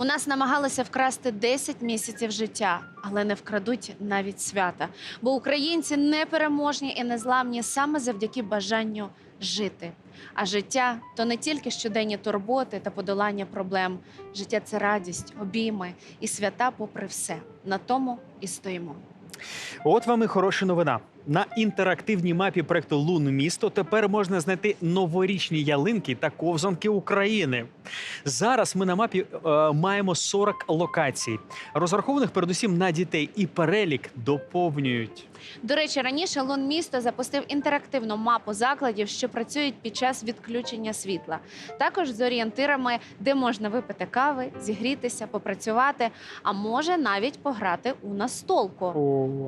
У нас намагалися вкрасти 10 місяців життя, але не вкрадуть навіть свята. Бо українці непереможні і незламні саме завдяки бажанню жити. А життя то не тільки щоденні турботи та подолання проблем. Життя це радість, обійми і свята, попри все. На тому і стоїмо. От вам і хороша новина. На інтерактивній мапі проекту Лун місто тепер можна знайти новорічні ялинки та ковзанки України. Зараз ми на мапі е, маємо 40 локацій, розрахованих передусім на дітей, і перелік доповнюють. До речі, раніше Лун місто запустив інтерактивну мапу закладів, що працюють під час відключення світла. Також з орієнтирами, де можна випити кави, зігрітися, попрацювати, а може навіть пограти у настолку.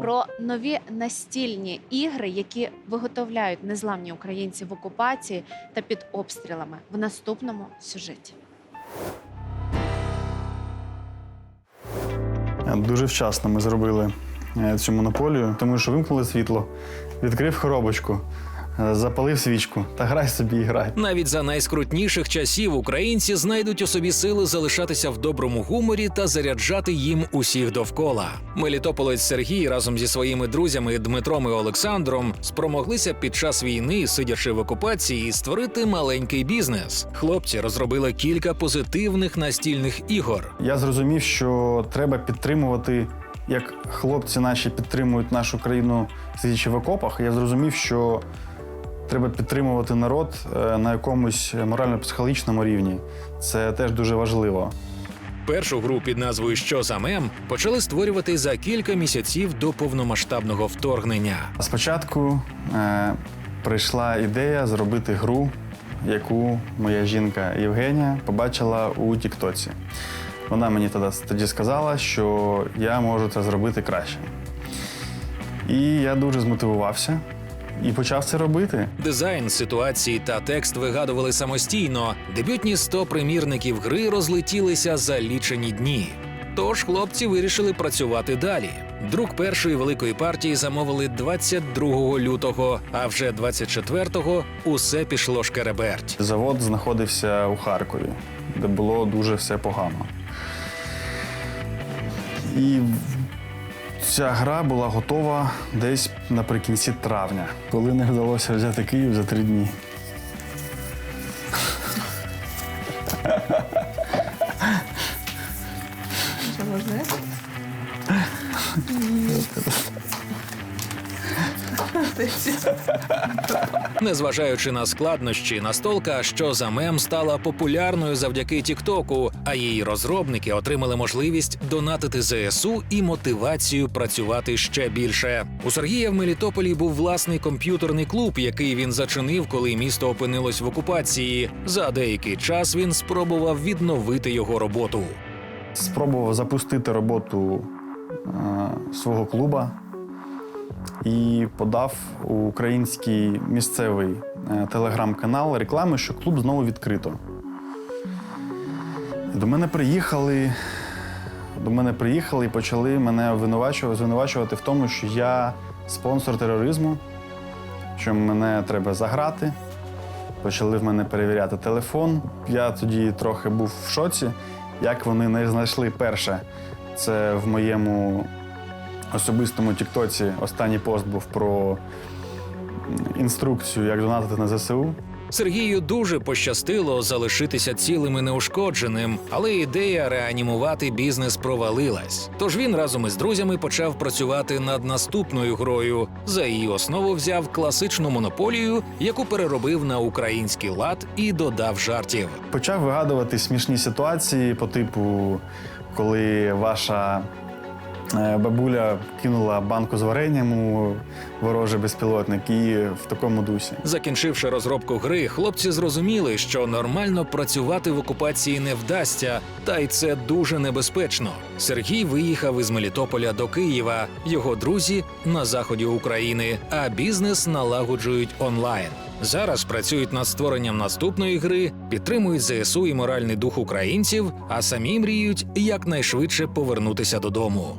Про нові настільні ігри, які виготовляють незламні українці в окупації та під обстрілами в наступному сюжеті. Дуже вчасно ми зробили е, цю монополію, тому що вимкнули світло, відкрив коробочку, е, запалив свічку та грай собі і грай. Навіть за найскрутніших часів українці знайдуть у собі сили залишатися в доброму гуморі та заряджати їм усіх довкола. Мелітополець Сергій разом зі своїми друзями Дмитром і Олександром спромоглися під час війни, сидячи в окупації, створити маленький бізнес. Хлопці розробили кілька позитивних настільних ігор. Я зрозумів, що треба підтримувати, як хлопці наші підтримують нашу країну сидячи в окопах. Я зрозумів, що треба підтримувати народ е, на якомусь морально-психологічному рівні. Це теж дуже важливо. Першу гру під назвою Що за мем почали створювати за кілька місяців до повномасштабного вторгнення. Спочатку е, прийшла ідея зробити гру, яку моя жінка Євгенія побачила у Тіктоці. Вона мені тоді, тоді сказала, що я можу це зробити краще. І я дуже змотивувався і почав це робити. Дизайн, ситуації та текст вигадували самостійно. Дебютні 100 примірників гри розлетілися за лічені дні. Тож хлопці вирішили працювати далі. Друк першої великої партії замовили 22 лютого, а вже 24-го усе пішло шкереберть. Завод знаходився у Харкові, де було дуже все погано. І ця гра була готова десь наприкінці травня, коли не вдалося взяти Київ за три дні. Незважаючи на складнощі, настолка, що за мем стала популярною завдяки Тіктоку, а її розробники отримали можливість донатити ЗСУ і мотивацію працювати ще більше. У Сергія в Мелітополі був власний комп'ютерний клуб, який він зачинив, коли місто опинилось в окупації. За деякий час він спробував відновити його роботу. Спробував запустити роботу е, свого клуба і подав у український місцевий е, телеграм-канал реклами, що клуб знову відкрито. До мене приїхали. До мене приїхали і почали мене обвинувачувати, звинувачувати в тому, що я спонсор тероризму, що мене треба заграти. Почали в мене перевіряти телефон. Я тоді трохи був в шоці, як вони не знайшли перше. Це в моєму особистому Тіктоці останній пост був про інструкцію, як донатити на ЗСУ. Сергію дуже пощастило залишитися цілим і неушкодженим, але ідея реанімувати бізнес провалилась. Тож він разом із друзями почав працювати над наступною грою. За її основу взяв класичну монополію, яку переробив на український лад і додав жартів. Почав вигадувати смішні ситуації по типу, коли ваша бабуля кинула банку з варенням у ворожий безпілотник і в такому дусі. Закінчивши розробку гри, хлопці зрозуміли, що нормально працювати в окупації не вдасться, та й це дуже небезпечно. Сергій виїхав із Мелітополя до Києва, його друзі на заході України, а бізнес налагоджують онлайн. Зараз працюють над створенням наступної гри, підтримують ЗСУ і моральний дух українців, а самі мріють якнайшвидше повернутися додому.